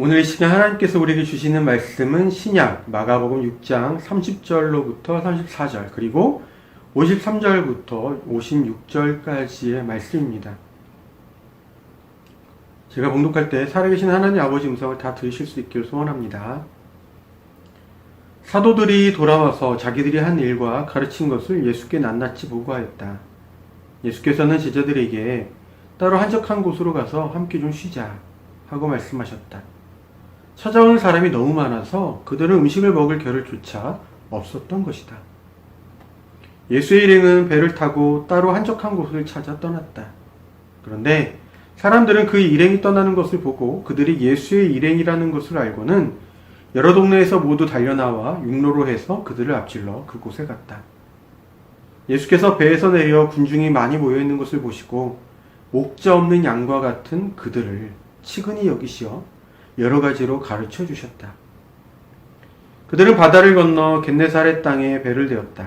오늘 이 시간 하나님께서 우리에게 주시는 말씀은 신약 마가복음 6장 30절로부터 34절 그리고 53절부터 56절까지의 말씀입니다. 제가 봉독할 때 살아계신 하나님 아버지 음성을 다 들으실 수 있기를 소원합니다. 사도들이 돌아와서 자기들이 한 일과 가르친 것을 예수께 낱낱이 보고하였다. 예수께서는 제자들에게 따로 한적한 곳으로 가서 함께 좀 쉬자 하고 말씀하셨다. 찾아오는 사람이 너무 많아서 그들은 음식을 먹을 겨를조차 없었던 것이다. 예수의 일행은 배를 타고 따로 한적한 곳을 찾아 떠났다. 그런데 사람들은 그 일행이 떠나는 것을 보고 그들이 예수의 일행이라는 것을 알고는 여러 동네에서 모두 달려나와 육로로 해서 그들을 앞질러 그곳에 갔다. 예수께서 배에서 내려 군중이 많이 모여 있는 것을 보시고 목자 없는 양과 같은 그들을 치근히 여기시어 여러 가지로 가르쳐 주셨다. 그들은 바다를 건너 겟네사렛 땅에 배를 대었다.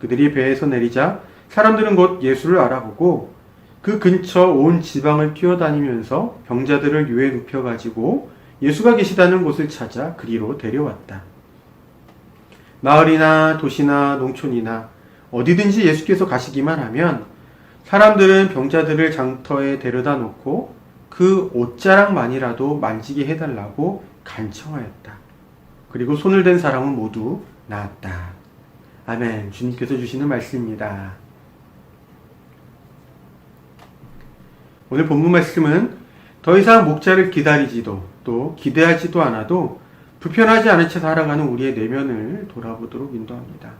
그들이 배에서 내리자 사람들은 곧 예수를 알아보고 그 근처 온 지방을 뛰어다니면서 병자들을 유에 눕혀 가지고 예수가 계시다는 곳을 찾아 그리로 데려왔다. 마을이나 도시나 농촌이나 어디든지 예수께서 가시기만 하면 사람들은 병자들을 장터에 데려다 놓고 그 옷자락만이라도 만지게 해달라고 간청하였다. 그리고 손을 댄 사람은 모두 나았다. 아멘. 주님께서 주시는 말씀입니다. 오늘 본문 말씀은 더 이상 목자를 기다리지도 또 기대하지도 않아도 불편하지 않은 채 살아가는 우리의 내면을 돌아보도록 인도합니다.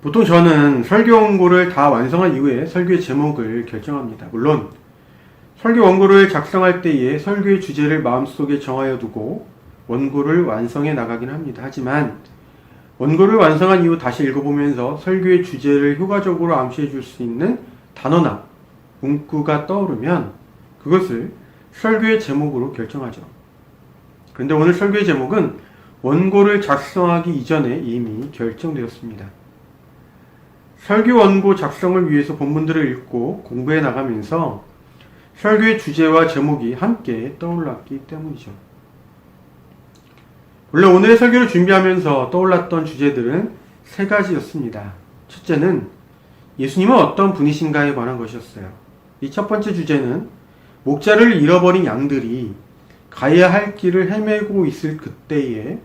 보통 저는 설교 원고를 다 완성한 이후에 설교의 제목을 결정합니다. 물론 설교 원고를 작성할 때에 설교의 주제를 마음속에 정하여 두고 원고를 완성해 나가긴 합니다. 하지만 원고를 완성한 이후 다시 읽어보면서 설교의 주제를 효과적으로 암시해 줄 수 있는 단어나 문구가 떠오르면 그것을 설교의 제목으로 결정하죠. 그런데 오늘 설교의 제목은 원고를 작성하기 이전에 이미 결정되었습니다. 설교 원고 작성을 위해서 본문들을 읽고 공부해 나가면서 설교의 주제와 제목이 함께 떠올랐기 때문이죠. 원래 오늘의 설교를 준비하면서 떠올랐던 주제들은 세 가지였습니다. 첫째는 예수님은 어떤 분이신가에 관한 것이었어요. 이 첫 번째 주제는 목자를 잃어버린 양들이 가야 할 길을 헤매고 있을 그때에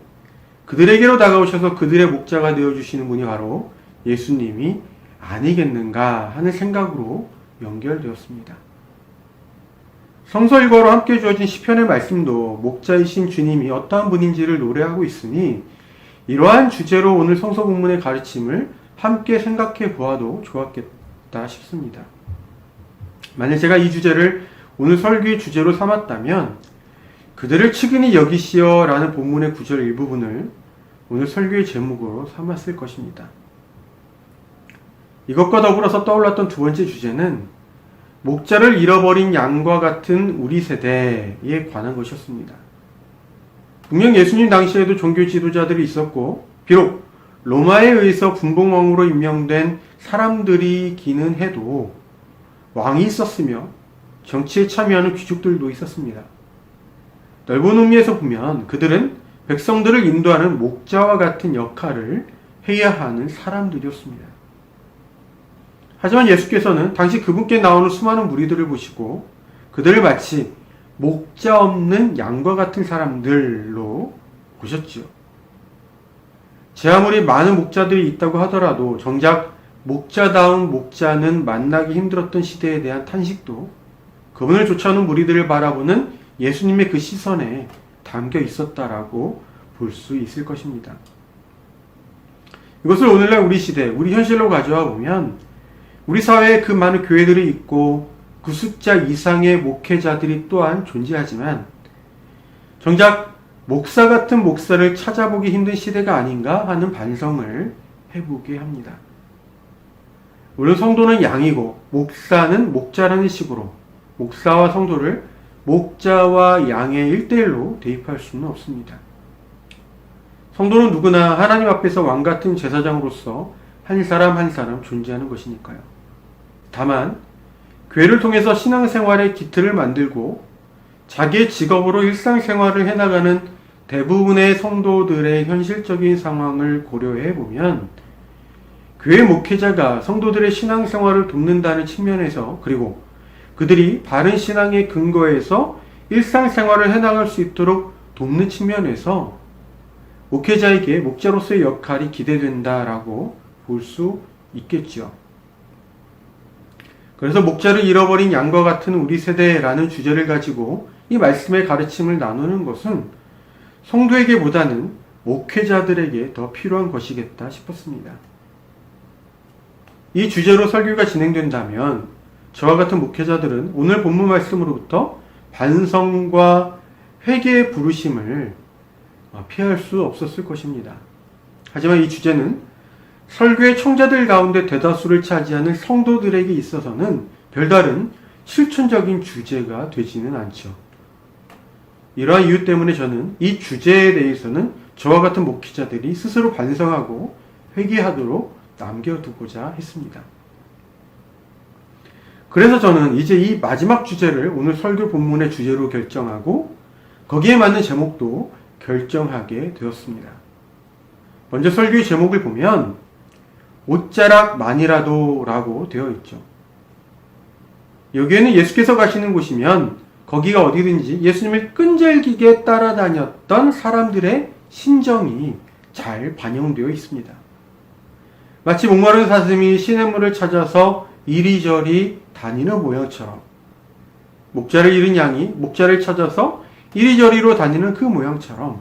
그들에게로 다가오셔서 그들의 목자가 되어주시는 분이 바로 예수님이 아니겠는가 하는 생각으로 연결되었습니다. 성서 일과로 함께 주어진 시편의 말씀도 목자이신 주님이 어떠한 분인지를 노래하고 있으니 이러한 주제로 오늘 성서 본문의 가르침을 함께 생각해 보아도 좋았겠다 싶습니다. 만약 제가 이 주제를 오늘 설교의 주제로 삼았다면 그들을 측은히 여기시어 라는 본문의 구절 일부분을 오늘 설교의 제목으로 삼았을 것입니다. 이것과 더불어서 떠올랐던 두 번째 주제는 목자를 잃어버린 양과 같은 우리 세대에 관한 것이었습니다. 분명 예수님 당시에도 종교 지도자들이 있었고, 비록 로마에 의해서 분봉왕으로 임명된 사람들이기는 해도 왕이 있었으며 정치에 참여하는 귀족들도 있었습니다. 넓은 의미에서 보면 그들은 백성들을 인도하는 목자와 같은 역할을 해야 하는 사람들이었습니다. 하지만 예수께서는 당시 그분께 나오는 수많은 무리들을 보시고 그들을 마치 목자 없는 양과 같은 사람들로 보셨지요. 제 아무리 많은 목자들이 있다고 하더라도 정작 목자다운 목자는 만나기 힘들었던 시대에 대한 탄식도 그분을 쫓아오는 무리들을 바라보는 예수님의 그 시선에 담겨 있었다라고 볼 수 있을 것입니다. 이것을 오늘날 우리 시대, 우리 현실로 가져와 보면 우리 사회에 그 많은 교회들이 있고 그 숫자 이상의 목회자들이 또한 존재하지만 정작 목사 같은 목사를 찾아보기 힘든 시대가 아닌가 하는 반성을 해보게 합니다. 물론 성도는 양이고 목사는 목자라는 식으로 목사와 성도를 목자와 양의 일대일로 대입할 수는 없습니다. 성도는 누구나 하나님 앞에서 왕 같은 제사장으로서 한 사람 한 사람 존재하는 것이니까요. 다만 교회를 통해서 신앙생활의 기틀을 만들고 자기의 직업으로 일상생활을 해나가는 대부분의 성도들의 현실적인 상황을 고려해 보면 교회 목회자가 성도들의 신앙생활을 돕는다는 측면에서 그리고 그들이 바른 신앙의 근거에서 일상생활을 해나갈 수 있도록 돕는 측면에서 목회자에게 목자로서의 역할이 기대된다라고 볼 수 있겠죠. 그래서 목자를 잃어버린 양과 같은 우리 세대라는 주제를 가지고 이 말씀의 가르침을 나누는 것은 성도에게보다는 목회자들에게 더 필요한 것이겠다 싶었습니다. 이 주제로 설교가 진행된다면 저와 같은 목회자들은 오늘 본문 말씀으로부터 반성과 회개의 부르심을 피할 수 없었을 것입니다. 하지만 이 주제는 설교의 청자들 가운데 대다수를 차지하는 성도들에게 있어서는 별다른 실천적인 주제가 되지는 않죠. 이러한 이유 때문에 저는 이 주제에 대해서는 저와 같은 목회자들이 스스로 반성하고 회개하도록 남겨두고자 했습니다. 그래서 저는 이제 이 마지막 주제를 오늘 설교 본문의 주제로 결정하고 거기에 맞는 제목도 결정하게 되었습니다. 먼저 설교의 제목을 보면 옷자락만이라도 라고 되어 있죠. 여기에는 예수께서 가시는 곳이면 거기가 어디든지 예수님을 끈질기게 따라다녔던 사람들의 심정이 잘 반영되어 있습니다. 마치 목마른 사슴이 시냇물을 찾아서 이리저리 다니는 모양처럼 목자를 잃은 양이 목자를 찾아서 이리저리로 다니는 그 모양처럼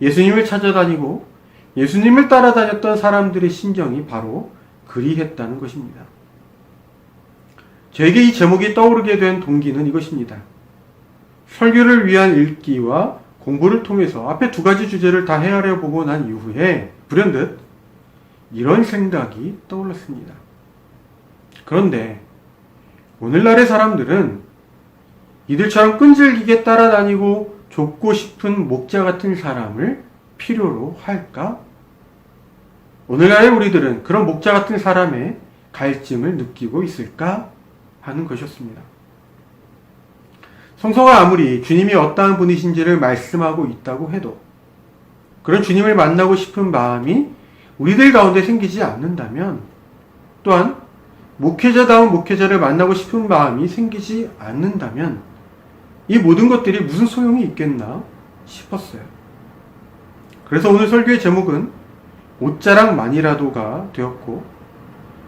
예수님을 찾아다니고 예수님을 따라다녔던 사람들의 심정이 바로 그리했다는 것입니다. 저에게 이 제목이 떠오르게 된 동기는 이것입니다. 설교를 위한 읽기와 공부를 통해서 앞에 두 가지 주제를 다 헤아려 보고 난 이후에 불현듯 이런 생각이 떠올랐습니다. 그런데 오늘날의 사람들은 이들처럼 끈질기게 따라다니고 좁고 싶은 목자 같은 사람을 필요로 할까? 오늘날의 우리들은 그런 목자 같은 사람의 갈증을 느끼고 있을까? 하는 것이었습니다. 성서가 아무리 주님이 어떠한 분이신지를 말씀하고 있다고 해도 그런 주님을 만나고 싶은 마음이 우리들 가운데 생기지 않는다면 또한 목회자다운 목회자를 만나고 싶은 마음이 생기지 않는다면 이 모든 것들이 무슨 소용이 있겠나 싶었어요. 그래서 오늘 설교의 제목은 옷자락만이라도가 되었고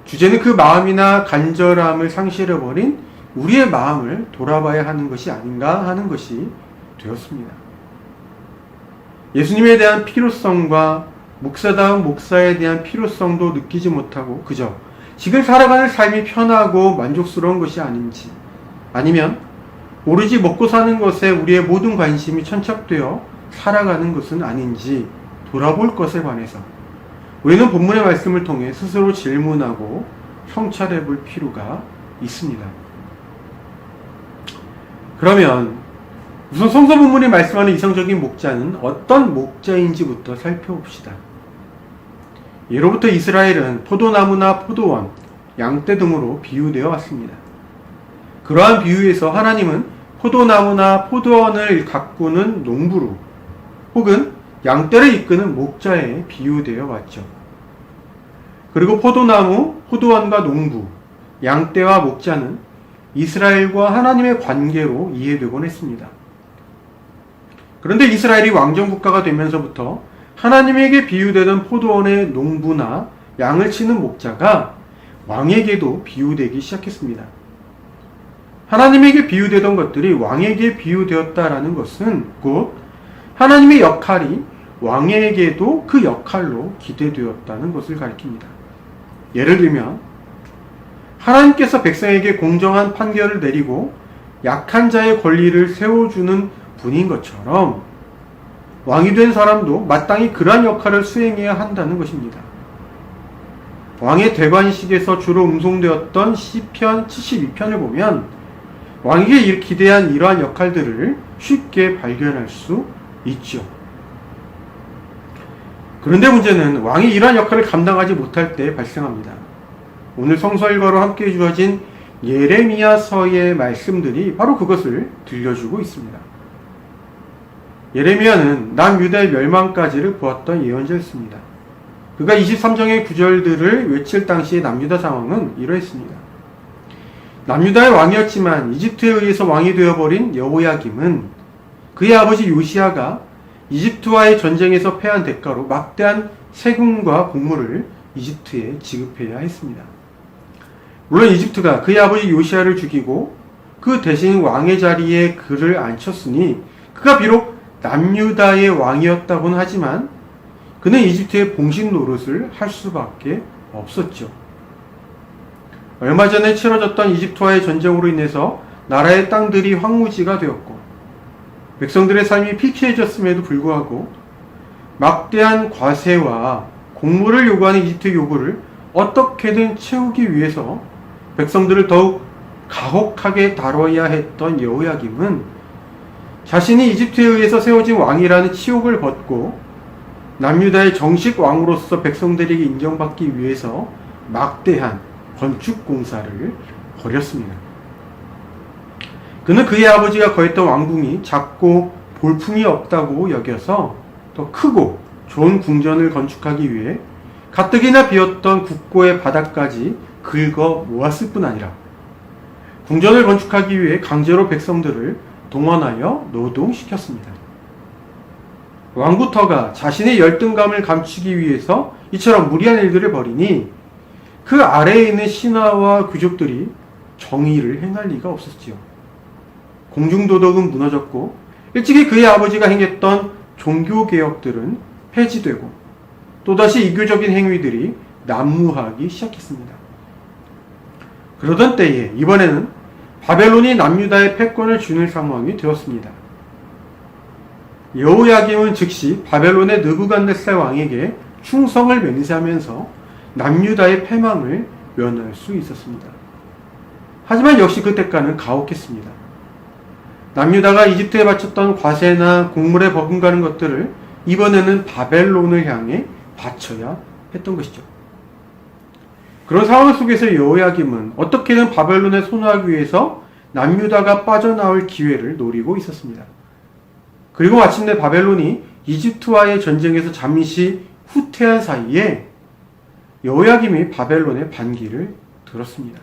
주제는 그 마음이나 간절함을 상실해버린 우리의 마음을 돌아봐야 하는 것이 아닌가 하는 것이 되었습니다. 예수님에 대한 필요성과 목사다운 목사에 대한 필요성도 느끼지 못하고 그저 지금 살아가는 삶이 편하고 만족스러운 것이 아닌지 아니면 오로지 먹고 사는 것에 우리의 모든 관심이 천착되어 살아가는 것은 아닌지 돌아볼 것에 관해서 우리는 본문의 말씀을 통해 스스로 질문하고 성찰해 볼 필요가 있습니다. 그러면 우선 성서 본문이 말씀하는 이성적인 목자는 어떤 목자인지부터 살펴봅시다. 예로부터 이스라엘은 포도나무나 포도원, 양떼 등으로 비유되어 왔습니다. 그러한 비유에서 하나님은 포도나무나 포도원을 가꾸는 농부로 혹은 양떼를 이끄는 목자에 비유되어 왔죠. 그리고 포도나무, 포도원과 농부, 양떼와 목자는 이스라엘과 하나님의 관계로 이해되곤 했습니다. 그런데 이스라엘이 왕정 국가가 되면서부터 하나님에게 비유되던 포도원의 농부나 양을 치는 목자가 왕에게도 비유되기 시작했습니다. 하나님에게 비유되던 것들이 왕에게 비유되었다라는 것은 곧 하나님의 역할이 왕에게도 그 역할로 기대되었다는 것을 가리킵니다. 예를 들면 하나님께서 백성에게 공정한 판결을 내리고 약한 자의 권리를 세워주는 분인 것처럼 왕이 된 사람도 마땅히 그러한 역할을 수행해야 한다는 것입니다. 왕의 대관식에서 주로 음송되었던 시편 72편을 보면 왕에게 기대한 이러한 역할들을 쉽게 발견할 수 있죠. 그런데 문제는 왕이 이러한 역할을 감당하지 못할 때 발생합니다. 오늘 성서 일과로 함께 주어진 예레미야서의 말씀들이 바로 그것을 들려주고 있습니다. 예레미야는 남유다의 멸망까지를 보았던 예언자였습니다. 그가 23장의 구절들을 외칠 당시의 남유다 상황은 이러했습니다. 남유다의 왕이었지만 이집트에 의해서 왕이 되어버린 여호야김은 그의 아버지 요시아가 이집트와의 전쟁에서 패한 대가로 막대한 세금과 곡물을 이집트에 지급해야 했습니다. 물론 이집트가 그의 아버지 요시아를 죽이고 그 대신 왕의 자리에 그를 앉혔으니 그가 비록 남유다의 왕이었다고는 하지만 그는 이집트의 봉신 노릇을 할 수밖에 없었죠. 얼마 전에 치러졌던 이집트와의 전쟁으로 인해서 나라의 땅들이 황무지가 되었고 백성들의 삶이 피폐해졌음에도 불구하고 막대한 과세와 곡물을 요구하는 이집트의 요구를 어떻게든 채우기 위해서 백성들을 더욱 가혹하게 다뤄야 했던 여호야김은 자신이 이집트에 의해서 세워진 왕이라는 치욕을 벗고 남유다의 정식 왕으로서 백성들에게 인정받기 위해서 막대한 건축 공사를 벌였습니다. 그는 그의 아버지가 거했던 왕궁이 작고 볼품이 없다고 여겨서 더 크고 좋은 궁전을 건축하기 위해 가뜩이나 비었던 국고의 바닥까지 긁어 모았을 뿐 아니라 궁전을 건축하기 위해 강제로 백성들을 동원하여 노동시켰습니다. 왕부터가 자신의 열등감을 감추기 위해서 이처럼 무리한 일들을 벌이니 그 아래에 있는 신하와 귀족들이 정의를 행할 리가 없었지요. 공중도덕은 무너졌고 일찍이 그의 아버지가 행했던 종교개혁들은 폐지되고 또다시 이교적인 행위들이 난무하기 시작했습니다. 그러던 때에 이번에는 바벨론이 남유다의 패권을 주는 상황이 되었습니다. 여호야김은 즉시 바벨론의 느부갓네살 왕에게 충성을 맹세하면서 남유다의 패망을 면할 수 있었습니다. 하지만 역시 그 대가는 가혹했습니다. 남유다가 이집트에 바쳤던 과세나 곡물에 버금가는 것들을 이번에는 바벨론을 향해 바쳐야 했던 것이죠. 그런 상황 속에서 여호야김은 어떻게든 바벨론에 손하기 위해서 남유다가 빠져나올 기회를 노리고 있었습니다. 그리고 마침내 바벨론이 이집트와의 전쟁에서 잠시 후퇴한 사이에 여호야김이 바벨론의 반기를 들었습니다.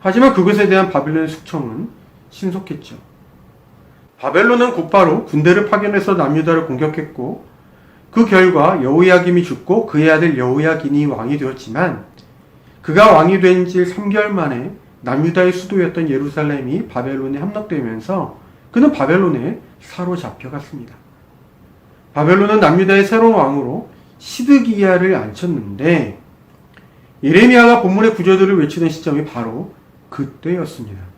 하지만 그것에 대한 바벨론의 숙청은 신속했죠. 바벨론은 곧바로 군대를 파견해서 남유다를 공격했고 그 결과 여호야김이 죽고 그의 아들 여호야긴이 왕이 되었지만 그가 왕이 된 지 3개월 만에 남유다의 수도였던 예루살렘이 바벨론에 함락되면서 그는 바벨론에 사로잡혀갔습니다. 바벨론은 남유다의 새로운 왕으로 시드기야를 앉혔는데 예레미야가 본문의 구절들을 외치는 시점이 바로 그때였습니다.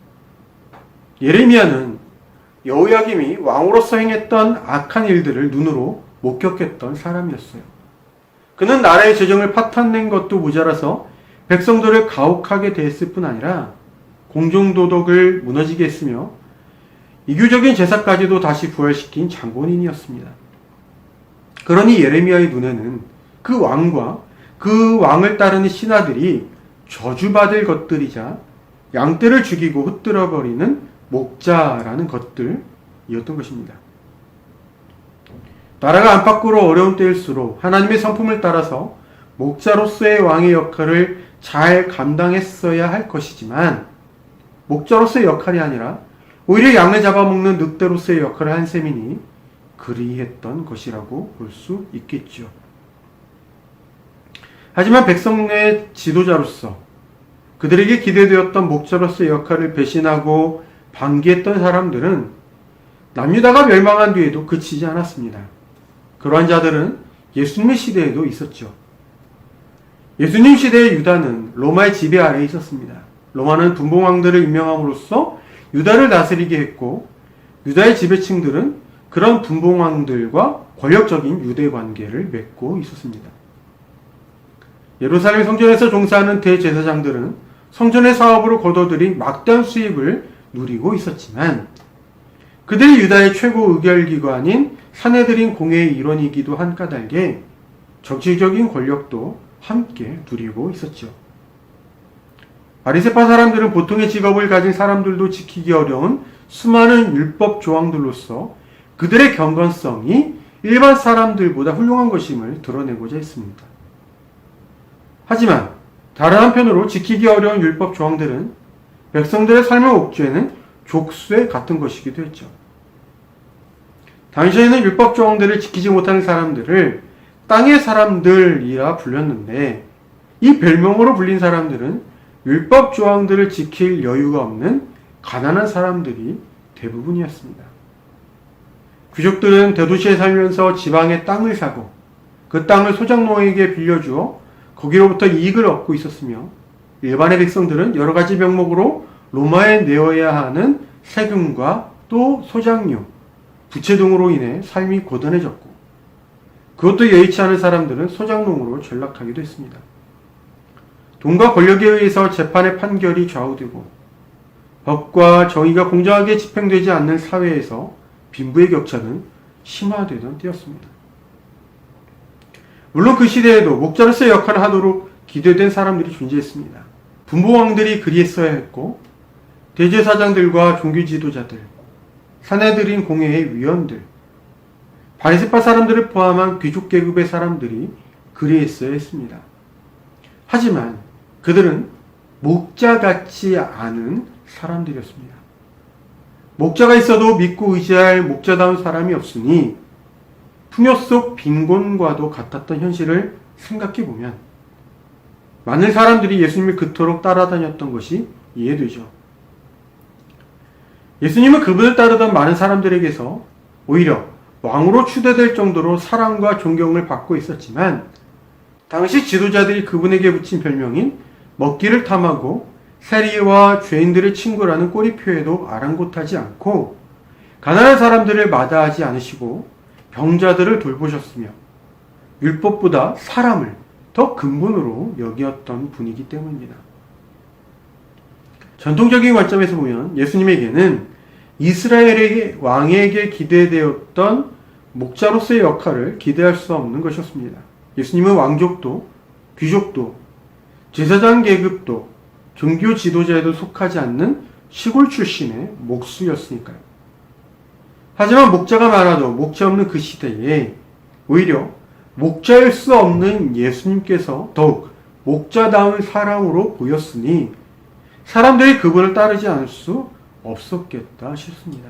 예레미야는 여호야김이 왕으로서 행했던 악한 일들을 눈으로 목격했던 사람이었어요. 그는 나라의 재정을 파탄낸 것도 모자라서 백성들을 가혹하게 대했을 뿐 아니라 공중도덕을 무너지게 했으며 이교적인 제사까지도 다시 부활시킨 장본인이었습니다. 그러니 예레미야의 눈에는 그 왕과 그 왕을 따르는 신하들이 저주받을 것들이자 양떼를 죽이고 흩뜨려버리는 목자라는 것들이었던 것입니다. 나라가 안팎으로 어려운 때일수록 하나님의 성품을 따라서 목자로서의 왕의 역할을 잘 감당했어야 할 것이지만 목자로서의 역할이 아니라 오히려 양을 잡아먹는 늑대로서의 역할을 한 셈이니 그리했던 것이라고 볼 수 있겠죠. 하지만 백성의 지도자로서 그들에게 기대되었던 목자로서의 역할을 배신하고 방기했던 사람들은 남유다가 멸망한 뒤에도 그치지 않았습니다. 그러한 자들은 예수님의 시대에도 있었죠. 예수님 시대의 유다는 로마의 지배 아래에 있었습니다. 로마는 분봉왕들을 임명함으로써 유다를 다스리게 했고 유다의 지배층들은 그런 분봉왕들과 권력적인 유대 관계를 맺고 있었습니다. 예루살렘 성전에서 종사하는 대제사장들은 성전의 사업으로 거둬들인 막대한 수입을 누리고 있었지만 그들이 유다의 최고 의결기관인 사내들인 공회의 일원이기도 한 까닭에 정치적인 권력도 함께 누리고 있었죠. 바리세파 사람들은 보통의 직업을 가진 사람들도 지키기 어려운 수많은 율법 조항들로서 그들의 경건성이 일반 사람들보다 훌륭한 것임을 드러내고자 했습니다. 하지만 다른 한편으로 지키기 어려운 율법 조항들은 백성들의 삶의 옥죄는 족쇄 같은 것이기도 했죠. 당시에는 율법 조항들을 지키지 못하는 사람들을 땅의 사람들이라 불렸는데 이 별명으로 불린 사람들은 율법 조항들을 지킬 여유가 없는 가난한 사람들이 대부분이었습니다. 귀족들은 대도시에 살면서 지방의 땅을 사고 그 땅을 소장농에게 빌려주어 거기로부터 이익을 얻고 있었으며 일반의 백성들은 여러 가지 명목으로 로마에 내어야 하는 세금과 또 소장료, 부채 등으로 인해 삶이 고단해졌고 그것도 여의치 않은 사람들은 소장농으로 전락하기도 했습니다. 돈과 권력에 의해서 재판의 판결이 좌우되고 법과 정의가 공정하게 집행되지 않는 사회에서 빈부의 격차는 심화되던 때였습니다. 물론 그 시대에도 목자로서의 역할을 하도록 기대된 사람들이 존재했습니다. 분보왕들이 그리했어야 했고 대제사장들과 종교 지도자들, 사내들인 공회의 위원들, 바리새파 사람들을 포함한 귀족 계급의 사람들이 그리했어야 했습니다. 하지만 그들은 목자 같지 않은 사람들이었습니다. 목자가 있어도 믿고 의지할 목자다운 사람이 없으니 풍요 속 빈곤과도 같았던 현실을 생각해 보면 많은 사람들이 예수님을 그토록 따라다녔던 것이 이해되죠. 예수님은 그분을 따르던 많은 사람들에게서 오히려 왕으로 추대될 정도로 사랑과 존경을 받고 있었지만 당시 지도자들이 그분에게 붙인 별명인 먹기를 탐하고 세리와 죄인들의 친구라는 꼬리표에도 아랑곳하지 않고 가난한 사람들을 마다하지 않으시고 병자들을 돌보셨으며 율법보다 사람을 더 근본으로 여기었던 분이기 때문입니다. 전통적인 관점에서 보면 예수님에게는 이스라엘의 왕에게 기대되었던 목자로서의 역할을 기대할 수 없는 것이었습니다. 예수님은 왕족도 귀족도 제사장 계급도 종교 지도자에도 속하지 않는 시골 출신의 목수였으니까요. 하지만 목자가 많아도 목자 없는 그 시대에 오히려 목자일 수 없는 예수님께서 더욱 목자다운 사랑으로 보였으니 사람들이 그분을 따르지 않을 수 없었겠다 싶습니다.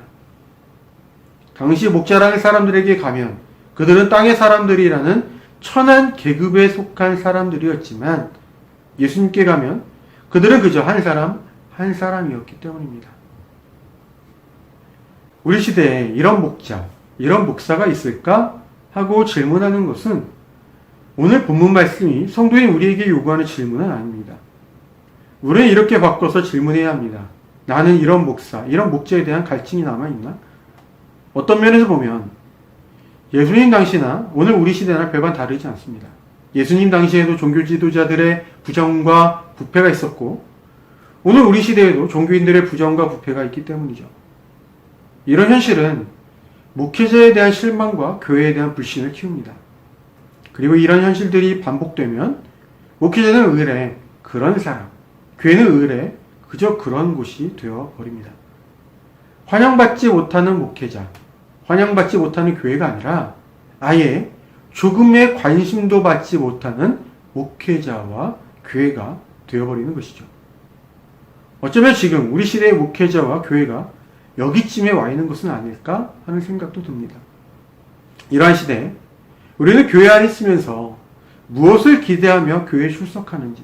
당시 목자라는 사람들에게 가면 그들은 땅의 사람들이라는 천한 계급에 속한 사람들이었지만 예수님께 가면 그들은 그저 한 사람, 한 사람이었기 때문입니다. 우리 시대에 이런 목자, 이런 목사가 있을까? 하고 질문하는 것은 오늘 본문 말씀이 성도인 우리에게 요구하는 질문은 아닙니다. 우리는 이렇게 바꿔서 질문해야 합니다. 나는 이런 목사, 이런 목자에 대한 갈증이 남아있나? 어떤 면에서 보면 예수님 당시나 오늘 우리 시대나 별반 다르지 않습니다. 예수님 당시에도 종교 지도자들의 부정과 부패가 있었고 오늘 우리 시대에도 종교인들의 부정과 부패가 있기 때문이죠. 이런 현실은 목회자에 대한 실망과 교회에 대한 불신을 키웁니다. 그리고 이런 현실들이 반복되면 목회자는 의뢰 그런 사람, 교회는 의뢰 그저 그런 곳이 되어 버립니다. 환영받지 못하는 목회자, 환영받지 못하는 교회가 아니라 아예 조금의 관심도 받지 못하는 목회자와 교회가 되어버리는 것이죠. 어쩌면 지금 우리 시대의 목회자와 교회가 여기쯤에 와 있는 것은 아닐까 하는 생각도 듭니다. 이러한 시대에 우리는 교회 안에 있으면서 무엇을 기대하며 교회에 출석하는지,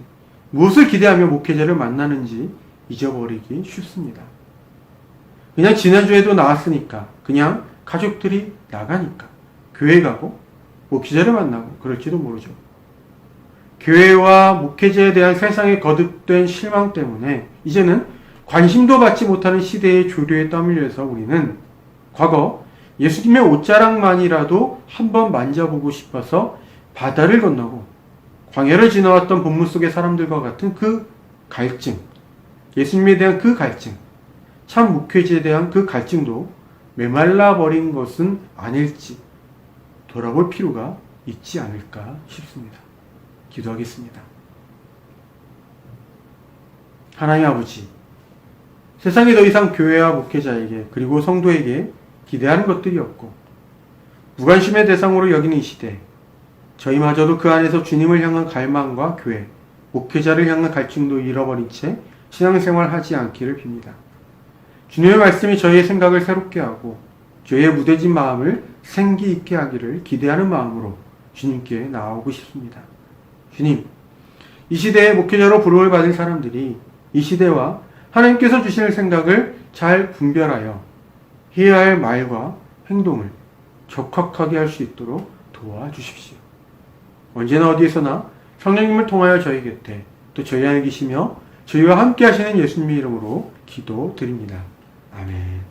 무엇을 기대하며 목회자를 만나는지 잊어버리기 쉽습니다. 그냥 지난주에도 나왔으니까, 그냥 가족들이 나가니까, 교회 가고, 목회자를 만나고, 그럴지도 모르죠. 교회와 목회자에 대한 세상의 거듭된 실망 때문에, 이제는 관심도 받지 못하는 시대의 조류에 떠밀려서 우리는 과거 예수님의 옷자락만이라도 한번 만져보고 싶어서 바다를 건너고 광야를 지나왔던 본문 속의 사람들과 같은 그 갈증, 예수님에 대한 그 갈증, 참 목회지에 대한 그 갈증도 메말라 버린 것은 아닐지 돌아볼 필요가 있지 않을까 싶습니다. 기도하겠습니다. 하나님 아버지, 세상이 더 이상 교회와 목회자에게 그리고 성도에게 기대하는 것들이 없고 무관심의 대상으로 여기는 이 시대 저희마저도 그 안에서 주님을 향한 갈망과 교회, 목회자를 향한 갈증도 잃어버린 채 신앙생활 하지 않기를 빕니다. 주님의 말씀이 저희의 생각을 새롭게 하고 저희의 무뎌진 마음을 생기 있게 하기를 기대하는 마음으로 주님께 나아오고 싶습니다. 주님, 이 시대에 목회자로 부름을 받은 사람들이 이 시대와 하나님께서 주시는 생각을 잘 분별하여 해야 할 말과 행동을 적확하게 할 수 있도록 도와주십시오. 언제나 어디에서나 성령님을 통하여 저희 곁에 또 저희 안에 계시며 저희와 함께 하시는 예수님의 이름으로 기도드립니다. 아멘.